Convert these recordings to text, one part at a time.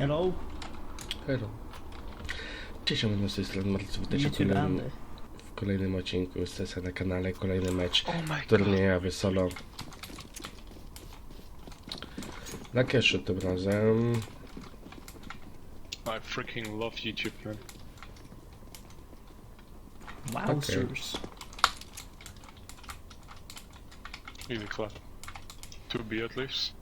Hello? Hero. Cześć, mam z tej strony Marcin, witajcie w Wiecie kolejnym, grande. w kolejnym odcinku z CSA na kanale, kolejny mecz Oh my god. turniejowy solo. Na cashu tym razem. I freaking love YouTube, man. Wowzers. Easy clap. 2B at least.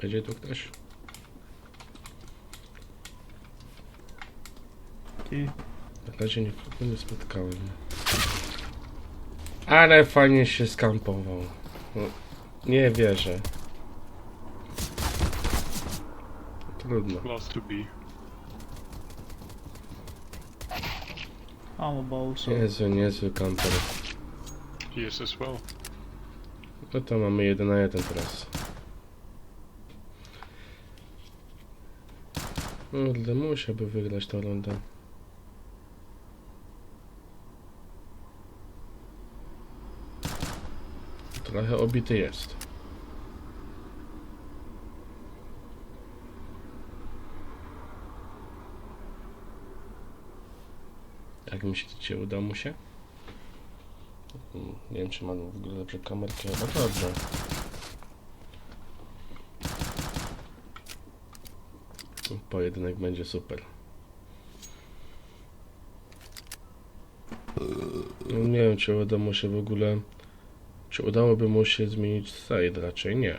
Będzie tu ktoś? Ty. Na razie nikogo nie spotkałem. Ale fajnie się skampował. No, nie wierzę. Trudno. Last 2B. I'm a bozo. Jezu, niezły kamper. Yes as well. No to mamy jeden na jeden teraz. Kurde, musiałby wygrać tę rundę. Trochę obity jest. Jak myślicie, uda mu się? Mm, Nie wiem, czy mam w ogóle lepsze kamerki, ale dobrze. Pojedynek będzie super. No, nie wiem, czy uda mu się w ogóle... Czy udałoby mu się zmienić side? Raczej nie.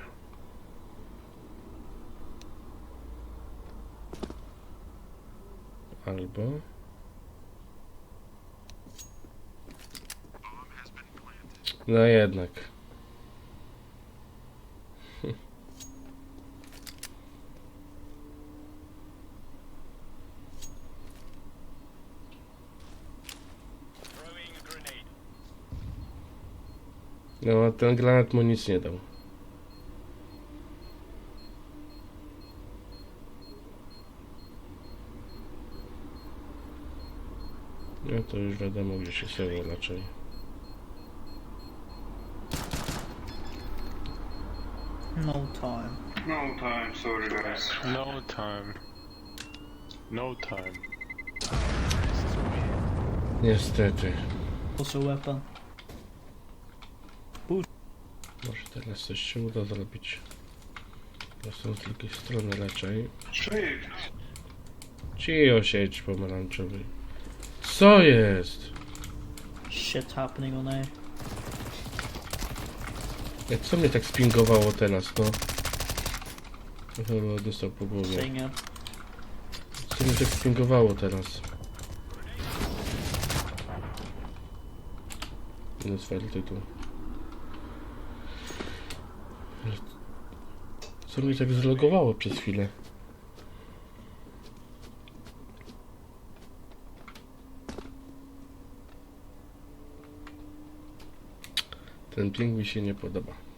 Albo... No jednak. No, a ten granat mu nic nie dał. No to już wiadomo, gdzie się sowa raczej. No time. No time, sorry guys. No time. No time. Niestety. Also weapon. Może teraz coś się uda zrobić. To są z drugiej strony raczej. Cio sieć pomarańczowy. Co jest? Shit happening on A. Jak co mnie tak spingowało teraz, no? Chyba dostał po głowie. Co mnie tak spingowało teraz? Minus file tytuł. Co mnie tak zlogowało przez chwilę? Ten ping mi się nie podoba.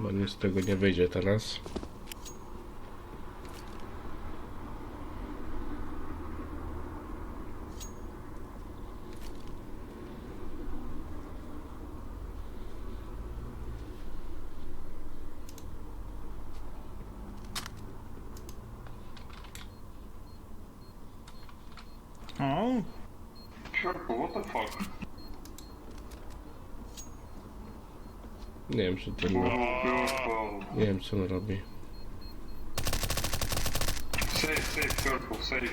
Chyba nic z tego nie wyjdzie teraz. Oh. What the fuck? Nie wiem, czy ten. Nie wiem, co on robi. Safe, safe, purple, safe.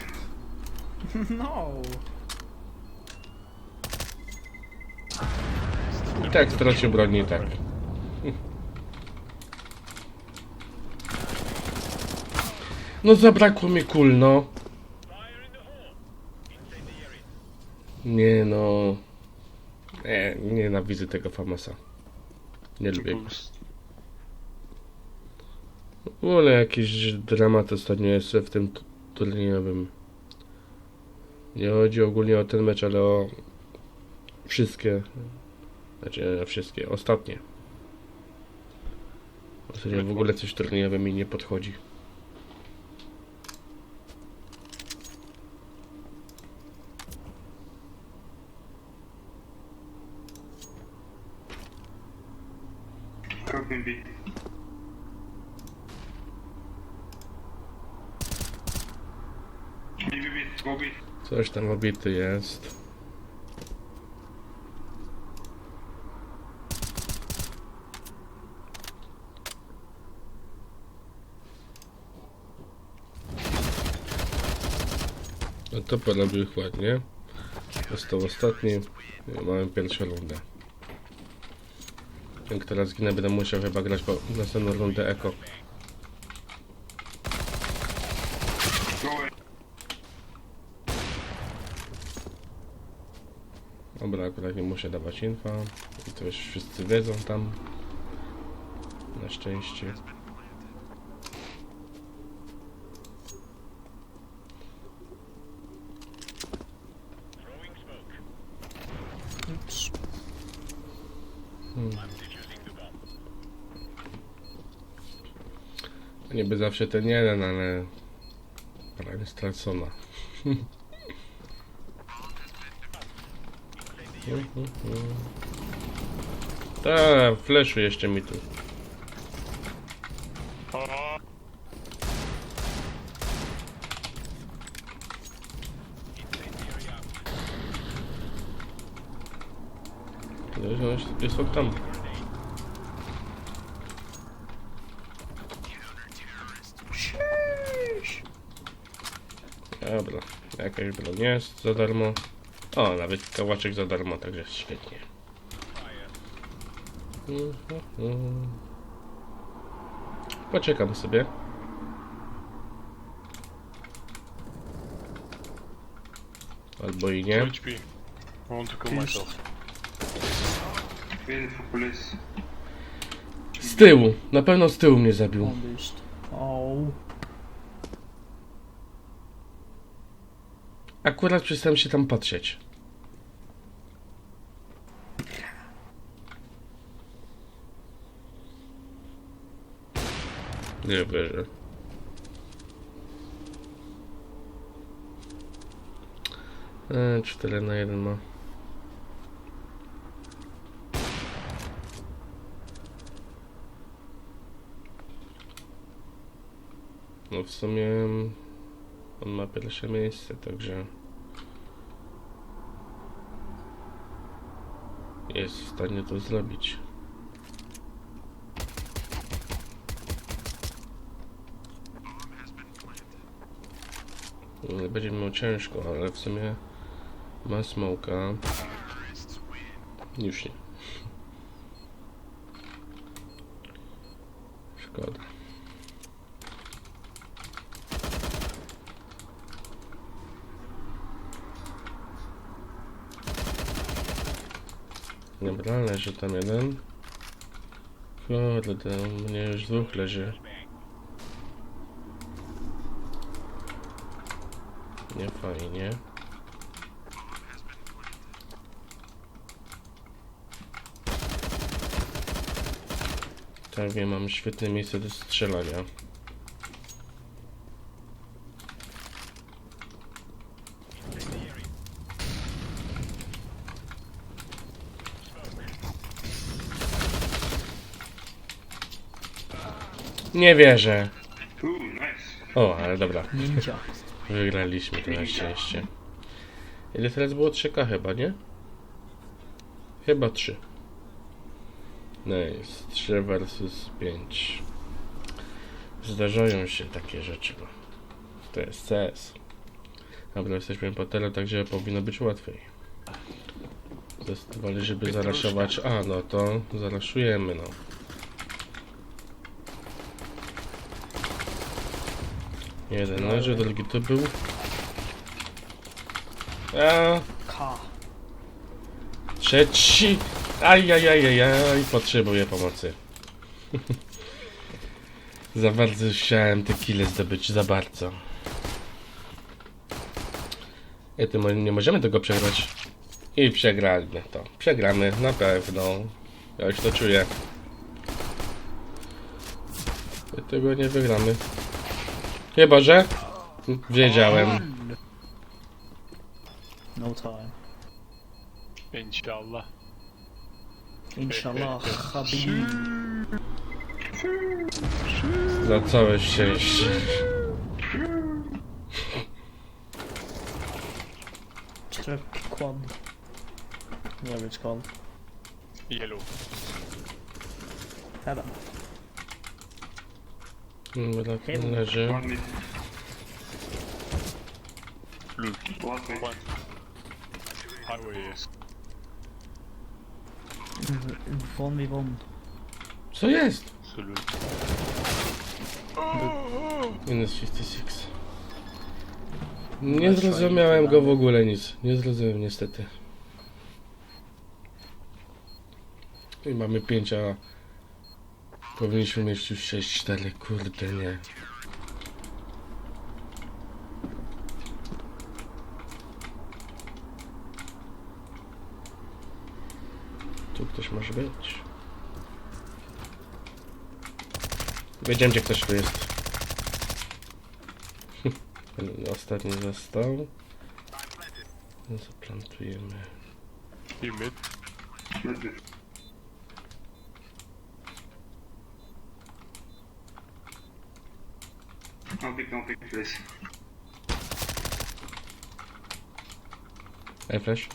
no. I tak stracił broni, i tak. No zabrakło mi kul, no. Nie no. Nie, nienawidzę tego Famasa. Nie lubię go. Boost. Ale jakiś dramat ostatnio jest w tym tu- turniejowym. Nie chodzi ogólnie o ten mecz, ale o Wszystkie. Znaczy, nie wszystkie. Ostatnie. W zasadzie w ogóle coś turniejowe mi nie podchodzi. Coś tam obity jest. No to porobił ładnie. Został ostatni. Mamy pierwszą rundę. Jak teraz zginę, będę musiał chyba grać po następną rundę eko. Dobra, akurat nie muszę dawać infa. I to już wszyscy wiedzą tam. Na szczęście. Niby zawsze ten jeden, ale... Prawie stracona. Ta, fleszu jeszcze mi tu. Oh, jest on tam. Dobra, jakaś broń jest za darmo. O, nawet kałaczek za darmo, także jest świetnie. Mhm. Poczekam sobie. Albo i nie. HP. Kill myself. Waiting for police. Z tyłu, na pewno z tyłu mnie zabił. Oh. Akurat przestałem się tam patrzeć. Nie wierzę. E, 4 na 1 ma. No w sumie on ma pierwsze miejsce, także jest w stanie to zrobić. No, Będzie miał ciężko, ale w sumie ma smoka. Już nie. Szkoda. Dobra, leży tam jeden. Kurde, mnie już dwóch leży. Nie fajnie. Tak wiem, mam świetne miejsce do strzelania. Nie wierzę. O, ale dobra. Ninja. Wygraliśmy to na szczęście. Ile teraz było 3K chyba, nie? Chyba 3. Nice. 3 versus 5. Zdarzają się takie rzeczy. No. To jest CS. Dobra, jesteśmy po tyle, także powinno być łatwiej. Zdecydowali, żeby zaraszować. A, no to zaraszujemy, no. Jeden leży, drugi tu był. A, K. trzeci. Ajajajajaj, potrzebuję pomocy. za bardzo chciałem te kile zdobyć, za bardzo. Mo- nie możemy tego przegrać. I przegramy to. Przegramy, na pewno. Ja już to czuję. My tego nie wygramy. Chyba, że... Wiedziałem. No time. Inshallah. Inshallah, Habib. Na całe szczęście. Strip quad. Whatever it's called. Yellow. Dobra, ten leży. One mid. Blue. Last mid. One. Highway. One v one. Co jest? Minus 56. Nie zrozumiałem go w ogóle nic. Nie zrozumiałem niestety. I mamy 5, a powinniśmy mieć już 6-4. Kurde nie. Tu ktoś może być. Wiedziałem, gdzie ktoś tu jest. Ostatni został. No, Zaplantujemy. You mid. Mid mid. I'll pick, I'll pick this. Ej, flash.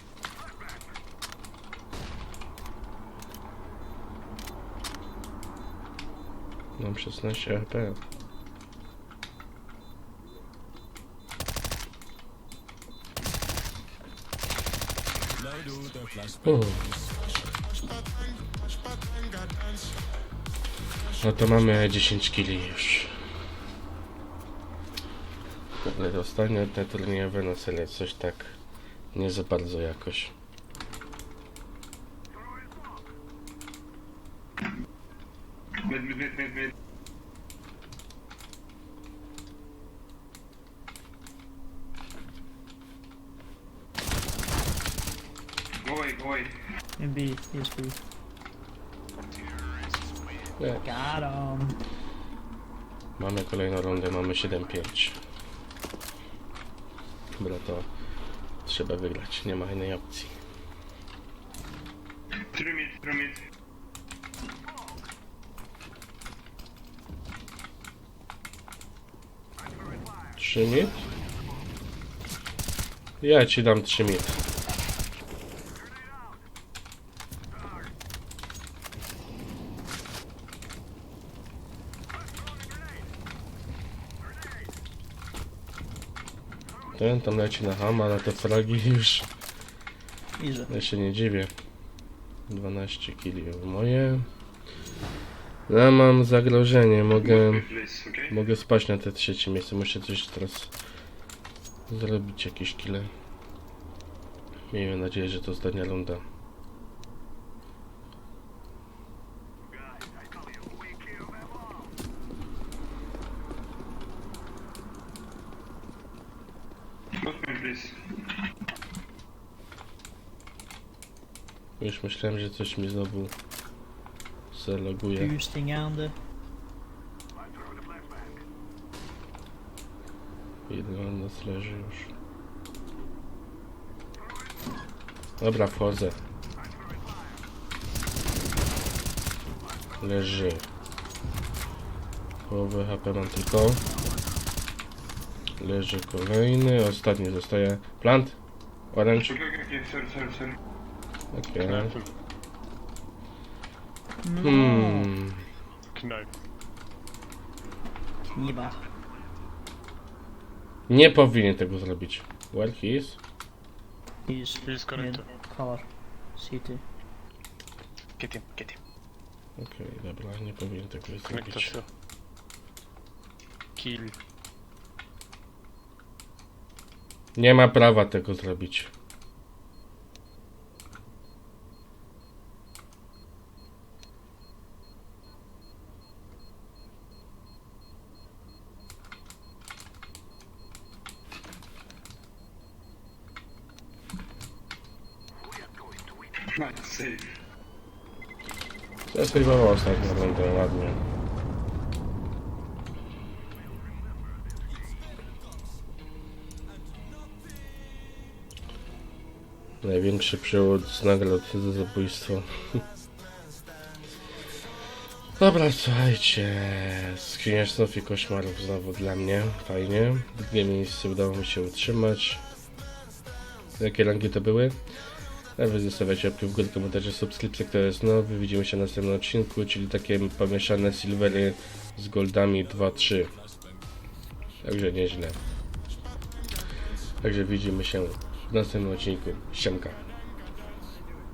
Mam 16 HP. No to mamy 10 kili już. Ale ostatnio te turniejowe na cele coś tak nie za bardzo jakoś. Go away, go away. In B, yes B. Nie. Got him. Mamy kolejną rundę, mamy 7-5. Dobra, to trzeba wygrać, nie ma innej opcji. Through mid, through mid. Trzy mit? Ja ci dam 3 mit. Ten tam leci na hama, ale te fragi już Easy. Ja się nie dziwię. 12 kili moje. Ja mam zagrożenie, mogę, mogę spaść na te trzecie miejsce. Muszę coś teraz zrobić, jakieś kile. Miejmy nadzieję, że to ostatnia runda. Już myślałem, że coś mi znowu zaloguje. Jeden od nas leży już. Dobra, wchodzę. Leży. Połowę HP mam tylko. Leży kolejny, ostatni zostaje. Plant? Orange? Sorry, sorry, sorry. Okej. Knife. No. Hmm. Knife. Kniba. Nie powinien tego zrobić. Where he is? He's He's in connector. color. CT. Get him, get him. Okej, dobra, nie powinien tego zrobić. Kill. Nie ma prawa tego zrobić. Nice save. Zasejwował ostatnio rundę ładnie. Największy przewód z nagród za zabójstwo. Dobra, słuchajcie. Skrzynia snów i koszmarów znowu dla mnie. Fajnie. Drugie miejsce udało mi się utrzymać. Jakie rangi to były? Wy zostawiacie łapki w górę, komentarze, subskrypcje, kto jest nowy. Widzimy się w następnym odcinku, czyli takie pomieszane silvery z goldami 2-3. Także nieźle. Także widzimy się w następnym odcinku. Siemka.